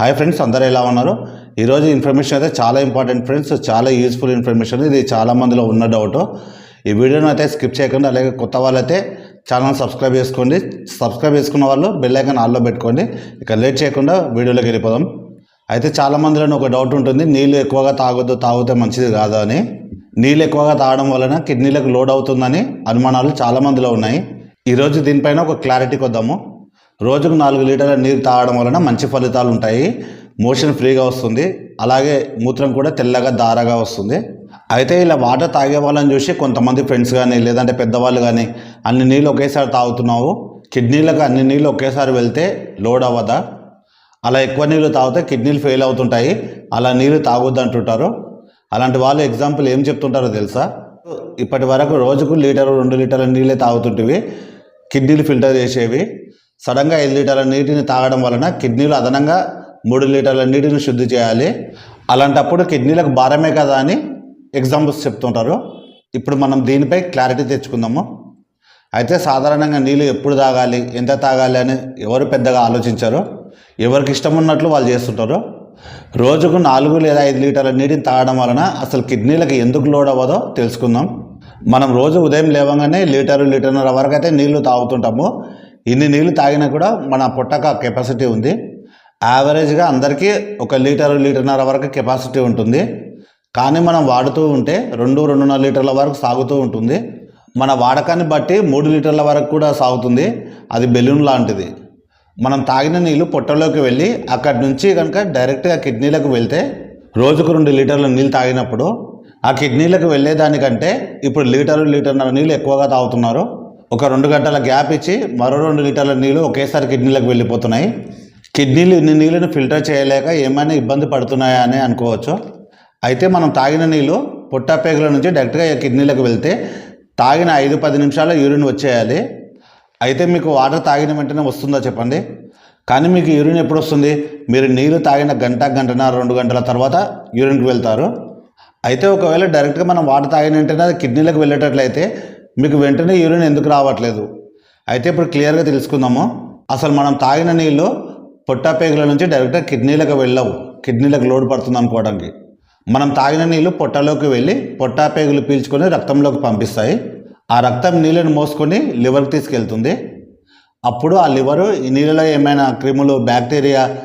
Hi friends అందరూ ఎలా ఉన్నారు? ఈరోజు ఇన్ఫర్మేషన్ అయితే చాలా ఇంపార్టెంట్ ఫ్రెండ్స్ చాలా యూస్ఫుల్ ఇన్ఫర్మేషన్ ఇది. చాలా మందిలో ఉన్న డౌట్ ఈ వీడియోని అయితే స్కిప్ చేయకుండా అలాగే కొత్త వాళ్ళైతే ఛానల్ సబ్స్క్రైబ్ చేసుకోండి. సబ్స్క్రైబ్ చేసుకున్న వాళ్ళు బెల్ ఐకాన్ ఆల్లో పెట్టుకోండి. ఇక లేట్ చేయకుండా వీడియోలోకి వెళ్ళిపోదాం. అయితే చాలా మందిలో ఒక డౌట్ ఉంటుంది. నీళ్ళు ఎక్కువగా తాగొద్దు తాగితే మంచిది కాదు అని. నీళ్ళు ఎక్కువగా తాగడం వలన కిడ్నీలకు లోడ్ అవుతుందని అనుమానాలు చాలా మందిలో ఉన్నాయి. ఈరోజు దీనిపైన ఒక క్లారిటీకి వద్దాము రోజుకు నాలుగు లీటర్ల నీరు తాగడం వలన మంచి ఫలితాలు ఉంటాయి. మోషన్ ఫ్రీగా వస్తుంది. అలాగే మూత్రం కూడా తెల్లగా దారగా వస్తుంది. అయితే ఇలా వాటర్ తాగే వాళ్ళని చూసి కొంతమంది ఫ్రెండ్స్ కానీ లేదంటే పెద్దవాళ్ళు కానీ అన్ని నీళ్ళు ఒకేసారి తాగుతున్నావు. కిడ్నీలకు అన్ని నీళ్ళు ఒకేసారి వెళ్తే లోడ్ అవ్వదా? అలా ఎక్కువ నీళ్ళు తాగితే కిడ్నీలు ఫెయిల్ అవుతుంటాయి. అలా నీళ్ళు తాగొద్దు అంటుంటారు. అలాంటి వాళ్ళు ఎగ్జాంపుల్ ఏం చెప్తుంటారో తెలుసా? ఇప్పటి వరకు రోజుకు లీటరు రెండు లీటర్ల నీళ్ళే తాగుతుంటివి. కిడ్నీలు ఫిల్టర్ చేసేవి. సడన్గా ఐదు లీటర్ల నీటిని తాగడం వలన కిడ్నీలు అదనంగా మూడు లీటర్ల నీటిని శుద్ధి చేయాలి. అలాంటప్పుడు కిడ్నీలకు భారమే కదా అని ఎగ్జాంపుల్స్ చెప్తుంటారు. ఇప్పుడు మనం దీనిపై క్లారిటీ తెచ్చుకుందాము. అయితే సాధారణంగా నీళ్ళు ఎప్పుడు తాగాలి ఎంత తాగాలి అని ఎవరు పెద్దగా ఆలోచించారు. ఎవరికి ఇష్టం ఉన్నట్లు వాళ్ళు చేస్తుంటారు. రోజుకు నాలుగు లేదా ఐదు లీటర్ల నీటిని తాగడం వలన అసలు కిడ్నీలకు ఎందుకు లోడ్ అవ్వదో తెలుసుకుందాం. మనం రోజు ఉదయం లేవగానే లీటరు లీటర్న్నర వరకు అయితే నీళ్ళు తాగుతుంటాము. ఇన్ని నీళ్ళు తాగినా కూడా మన పొట్టక కెపాసిటీ ఉంది. యావరేజ్గా అందరికీ ఒక లీటరు లీటర్న్నర వరకు కెపాసిటీ ఉంటుంది. కానీ మనం వాడుతూ ఉంటే రెండు రెండున్నర లీటర్ల వరకు సాగుతూ ఉంటుంది. మన వాడకాన్ని బట్టి మూడు లీటర్ల వరకు కూడా సాగుతుంది. అది బెలూన్ లాంటిది. మనం తాగిన నీళ్ళు పొట్టలోకి వెళ్ళి అక్కడి నుంచి కనుక డైరెక్ట్గా కిడ్నీలకు వెళ్తే రోజుకు రెండు లీటర్ల నీళ్ళు తాగినప్పుడు ఆ కిడ్నీలకు వెళ్ళేదానికంటే ఇప్పుడు లీటరు లీటర్న్నర నీళ్ళు ఎక్కువగా తాగుతున్నారు. ఒక రెండు గంటల గ్యాప్ ఇచ్చి మరో రెండు లీటర్ల నీళ్ళు ఒకేసారి కిడ్నీలకు వెళ్ళిపోతున్నాయి. కిడ్నీలు ఇన్ని నీళ్ళని ఫిల్టర్ చేయలేక ఏమైనా ఇబ్బంది పడుతున్నాయా అని అనుకోవచ్చు. అయితే మనం తాగిన నీళ్ళు పొట్టపేగుల నుంచి డైరెక్ట్గా ఈ కిడ్నీలకు వెళ్తే తాగిన ఐదు పది నిమిషాల యూరిన్ వచ్చేయాలి. అయితే మీకు వాటర్ తాగిన వెంటనే వస్తుందా చెప్పండి. కానీ మీకు యూరిన్ ఎప్పుడు వస్తుంది? మీరు నీళ్ళు తాగిన గంట గంటన్నర రెండు గంటల తర్వాత యూరిన్కి వెళ్తారు. అయితే ఒకవేళ డైరెక్ట్గా మనం వాటర్ తాగిన వెంటనే అది కిడ్నీలకు వెళ్ళేటట్లయితే మీకు వెంటనే యూరిన్ ఎందుకు రావట్లేదు? అయితే ఇప్పుడు క్లియర్గా తెలుసుకుందాము. అసలు మనం తాగిన నీళ్ళు పొట్టపేగుల నుంచి డైరెక్ట్గా కిడ్నీలకు వెళ్ళవు. కిడ్నీలకు లోడ్ పడుతుంది అనుకోవడానికి. మనం తాగిన నీళ్ళు పొట్టలోకి వెళ్ళి పొట్టాపేగులు పీల్చుకొని రక్తంలోకి పంపిస్తాయి. ఆ రక్తం నీళ్ళని మోసుకొని లివర్కి తీసుకెళ్తుంది. అప్పుడు ఆ లివరు ఈ నీళ్ళలో ఏమైనా క్రిములు బ్యాక్టీరియా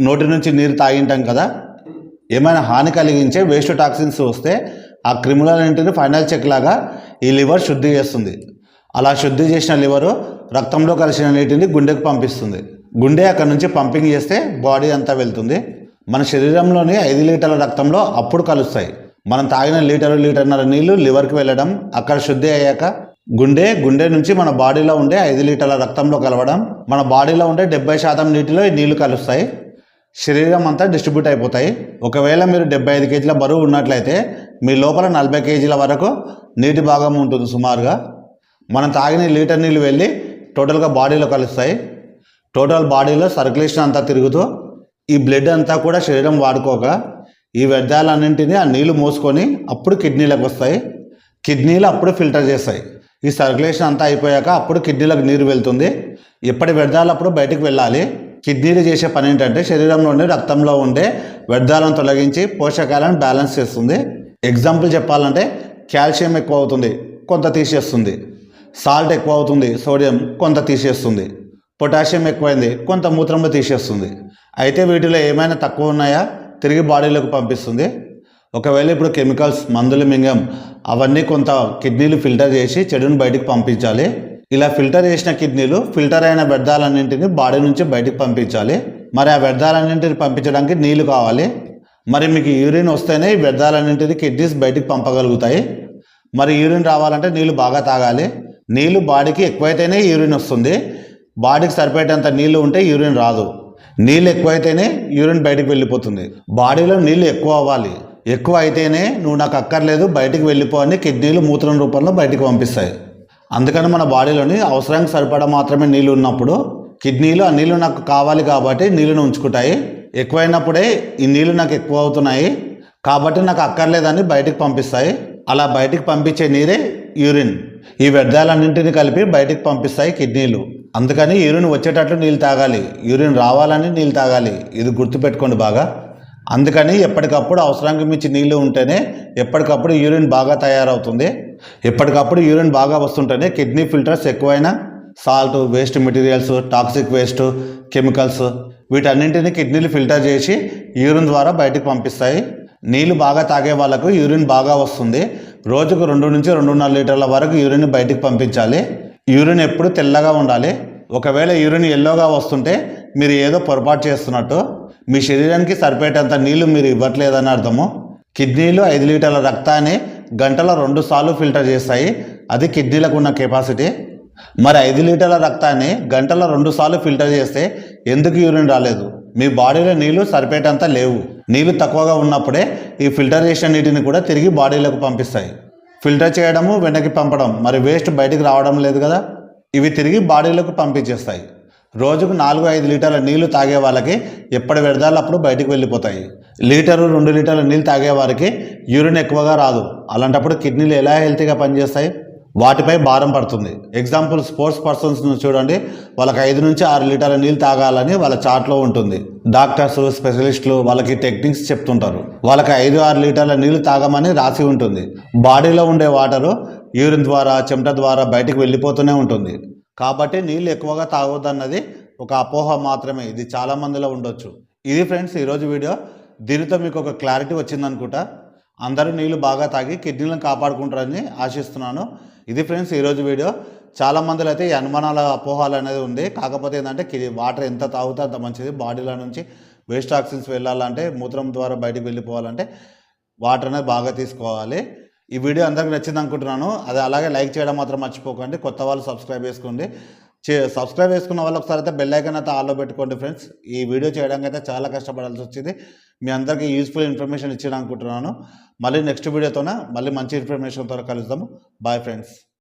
నోటి నుంచి నీరు తాగింటాం కదా? ఏమైనా హాని కలిగించే వేస్ట్ టాక్సిన్స్ వస్తే ఆ క్రిములన్నింటిని ఫైనల్ చెక్ లాగా ఈ లివర్ శుద్ధి చేస్తుంది. అలా శుద్ధి చేసిన లివరు రక్తంలో కలిసిన నీటిని గుండెకు పంపిస్తుంది. గుండె అక్కడ నుంచి పంపింగ్ చేస్తే బాడీ అంతా వెళ్తుంది. మన శరీరంలోని ఐదు లీటర్ల రక్తంలో అప్పుడు కలుస్తాయి. మనం తాగిన లీటరు లీటర్న్నర నీళ్ళు లివర్కి వెళ్ళడం అక్కడ శుద్ధి అయ్యాక గుండె గుండె నుంచి మన బాడీలో ఉండే ఐదు లీటర్ల రక్తంలో కలవడం మన బాడీలో ఉండే డెబ్బై శాతం నీటిలో ఈ నీళ్ళు కలుస్తాయి. శరీరం అంతా డిస్ట్రిబ్యూట్ అయిపోతాయి. ఒకవేళ మీరు డెబ్బై ఐదు కేజీల బరువు ఉన్నట్లయితే మీ లోపల నలభై కేజీల వరకు నీటి భాగం ఉంటుంది సుమారుగా. మనం తాగిన లీటర్ నీళ్ళు వెళ్ళి టోటల్గా బాడీలో కలుస్తాయి. టోటల్ బాడీలో సర్క్యులేషన్ అంతా తిరుగుతూ ఈ బ్లడ్ అంతా కూడా శరీరం వాడుకోక ఈ వ్యర్థాలన్నింటినీ ఆ నీళ్ళు మోసుకొని అప్పుడు కిడ్నీలకు వస్తాయి. కిడ్నీలు అప్పుడు ఫిల్టర్ చేస్తాయి. ఈ సర్క్యులేషన్ అంతా అయిపోయాక అప్పుడు కిడ్నీలకు నీరు వెళ్తుంది. ఎప్పటి వ్యర్థాలు అప్పుడు బయటకు వెళ్ళాలి. కిడ్నీలు చేసే పని ఏంటంటే శరీరంలోని రక్తంలో ఉండే వ్యర్థాలను తొలగించి పోషకాలను బ్యాలెన్స్ చేస్తుంది. ఎగ్జాంపుల్ చెప్పాలంటే కాల్షియం ఎక్కువ అవుతుంది కొంత తీసేస్తుంది. సాల్ట్ ఎక్కువ అవుతుంది సోడియం కొంత తీసేస్తుంది. పొటాషియం ఎక్కువైంది కొంత మూత్రంలో తీసేస్తుంది. అయితే వీటిలో ఏమైనా తక్కువ ఉన్నాయా? తిరిగి బాడీలోకి పంపిస్తుంది. ఒకవేళ ఇప్పుడు కెమికల్స్ మందులు మింగం అవన్నీ కొంత కిడ్నీలు ఫిల్టర్ చేసి చెడుని బయటికి పంపించాలి. ఇలా ఫిల్టర్ చేసిన కిడ్నీలు ఫిల్టర్ అయిన వ్యర్థాలన్నింటినీ బాడీ నుంచి బయటికి పంపించాలి. మరి ఆ వ్యర్థాలన్నింటిని పంపించడానికి నీళ్ళు కావాలి. మరి మీకు యూరిన్ వస్తేనే ఈ వ్యర్థాలన్నింటినీ కిడ్నీస్ బయటికి పంపగలుగుతాయి. మరి యూరిన్ రావాలంటే నీళ్ళు బాగా తాగాలి. నీళ్ళు బాడీకి ఎక్కువైతేనే యూరిన్ వస్తుంది. బాడీకి సరిపోయేటంత నీళ్ళు ఉంటే యూరిన్ రాదు. నీళ్ళు ఎక్కువైతేనే యూరిన్ బయటికి వెళ్ళిపోతుంది. బాడీలో నీళ్ళు ఎక్కువ అవ్వాలి. ఎక్కువ అయితేనే నువ్వు నాకు అక్కర్లేదు బయటికి వెళ్ళిపో అని కిడ్నీలు మూత్రం రూపంలో బయటికి పంపిస్తాయి. అందుకని మన బాడీలోని అవసరానికి సరిపడా మాత్రమే నీళ్ళు ఉన్నప్పుడు కిడ్నీలు ఆ నీళ్ళు నాకు కావాలి కాబట్టి నీళ్ళను ఉంచుకుంటాయి. ఎక్కువైనప్పుడే ఈ నీళ్ళు నాకు ఎక్కువ అవుతున్నాయి కాబట్టి నాకు అక్కర్లేదని బయటికి పంపిస్తాయి. అలా బయటికి పంపించే నీరే యూరిన్. ఈ వ్యర్థాలన్నింటినీ కలిపి బయటికి పంపిస్తాయి కిడ్నీలు. అందుకని యూరిన్ వచ్చేటట్లు నీళ్ళు తాగాలి. యూరిన్ రావాలని నీళ్ళు తాగాలి. ఇది గుర్తుపెట్టుకోండి బాగా. అందుకని ఎప్పటికప్పుడు అవసరానికి మించి నీళ్ళు ఉంటేనే ఎప్పటికప్పుడు యూరిన్ బాగా తయారవుతుంది. ఎప్పటికప్పుడు యూరిన్ బాగా వస్తుంటేనే కిడ్నీ ఫిల్టర్స్ ఎక్కువైనా salt waste materials toxic waste chemicals వీటన్నింటిని కిడ్నీలు ఫిల్టర్ చేసి యూరిన్ ద్వారా బయటకు పంపిస్తాయి. నీళ్ళు బాగా తాగే వాళ్ళకు యూరిన్ బాగా వస్తుంది. రోజుకు రెండు నుంచి రెండున్నర లీటర్ల వరకు యూరిన్ బయటకు పంపించాలి. యూరిన్ ఎప్పుడు తెల్లగా ఉండాలి. ఒకవేళ యూరిన్ ఎల్లోగా వస్తుంటే మీరు ఏదో పొరపాటు చేస్తున్నట్టు మీ శరీరానికి సరిపోయేటంత నీళ్ళు మీరు ఇవ్వట్లేదని అర్థము. కిడ్నీలు ఐదు లీటర్ల రక్తాన్ని గంటలో రెండు సార్లు ఫిల్టర్ చేస్తాయి. అది కిడ్నీలకు ఉన్న కెపాసిటీ. మరి ఐదు లీటర్ల రక్తాన్ని గంటలో రెండు సార్లు ఫిల్టర్ చేస్తే ఎందుకు యూరిన్ రాలేదు? మీ బాడీలో నీళ్ళు సరిపేటంత లేవు. నీళ్ళు తక్కువగా ఉన్నప్పుడే ఈ ఫిల్టర్ చేసిన నీటిని కూడా తిరిగి బాడీలోకి పంపిస్తాయి. ఫిల్టర్ చేయడము వెనక్కి పంపడం మరి వేస్ట్ బయటికి రావడం లేదు కదా? ఇవి తిరిగి బాడీలోకి పంపించేస్తాయి. రోజుకు నాలుగు ఐదు లీటర్ల నీళ్ళు తాగే వాళ్ళకి ఎప్పటి వ్యర్థాలు అప్పుడు బయటికి వెళ్ళిపోతాయి. లీటరు రెండు లీటర్ల నీళ్ళు తాగే వారికి యూరిన్ ఎక్కువగా రాదు. అలాంటప్పుడు కిడ్నీలు ఎలా హెల్తీగా పనిచేస్తాయి? వాటిపై భారం పడుతుంది. ఎగ్జాంపుల్ స్పోర్ట్స్ పర్సన్స్ చూడండి. వాళ్ళకి ఐదు నుంచి ఆరు లీటర్ల నీళ్ళు తాగాలని వాళ్ళ చార్ట్లో ఉంటుంది. డాక్టర్స్ స్పెషలిస్టులు వాళ్ళకి టెక్నిక్స్ చెప్తుంటారు. వాళ్ళకి ఐదు ఆరు లీటర్ల నీళ్ళు తాగమని రాసి ఉంటుంది. బాడీలో ఉండే వాటరు యూరిన్ ద్వారా చెమట ద్వారా బయటికి వెళ్ళిపోతూనే ఉంటుంది. కాబట్టి నీళ్ళు ఎక్కువగా తాగొద్దన్నది ఒక అపోహ మాత్రమే. ఇది చాలా మందిలో ఉండొచ్చు. ఇది ఫ్రెండ్స్ ఈరోజు వీడియో. దీనితో మీకు ఒక క్లారిటీ వచ్చిందనుకుంటా. అందరూ నీళ్ళు బాగా తాగి కిడ్నీలను కాపాడుకుంటారని ఆశిస్తున్నాను. ఇది ఫ్రెండ్స్ ఈరోజు వీడియో. చాలా మందిలో అయితే ఈ అనుమానాల అపోహాలు అనేది ఉంది. కాకపోతే ఏంటంటే కి- వాటర్ ఎంత తాగుతే అంత మంచిది. బాడీలో నుంచి వేస్ట్ ఆక్సిజన్స్ వెళ్ళాలంటే మూత్రం ద్వారా బయటికి వెళ్ళిపోవాలంటే వాటర్ అనేది బాగా తీసుకోవాలి. ఈ వీడియో అందరికి నచ్చింది అనుకుంటున్నాను అది అలాగే లైక్ చేయడం మాత్రం మర్చిపోకండి. కొత్త వాళ్ళు సబ్స్క్రైబ్ చేసుకోండి. సబ్స్క్రైబ్ చేసుకున్న వాళ్ళు ఒకసారి అయితే బెల్ ఐకన్ అయితే ఆల్లో పెట్టుకోండి ఫ్రెండ్స్ ఈ వీడియో చేయడానికి అయితే చాలా కష్టపడాల్సి వచ్చింది. మీ అందరికీ యూస్ఫుల్ ఇన్ఫర్మేషన్ ఇచ్చిన అనుకుంటున్నాను. మళ్ళీ నెక్స్ట్ వీడియోతోనే మళ్ళీ మంచి ఇన్ఫర్మేషన్తో కలుద్దాము. Bye friends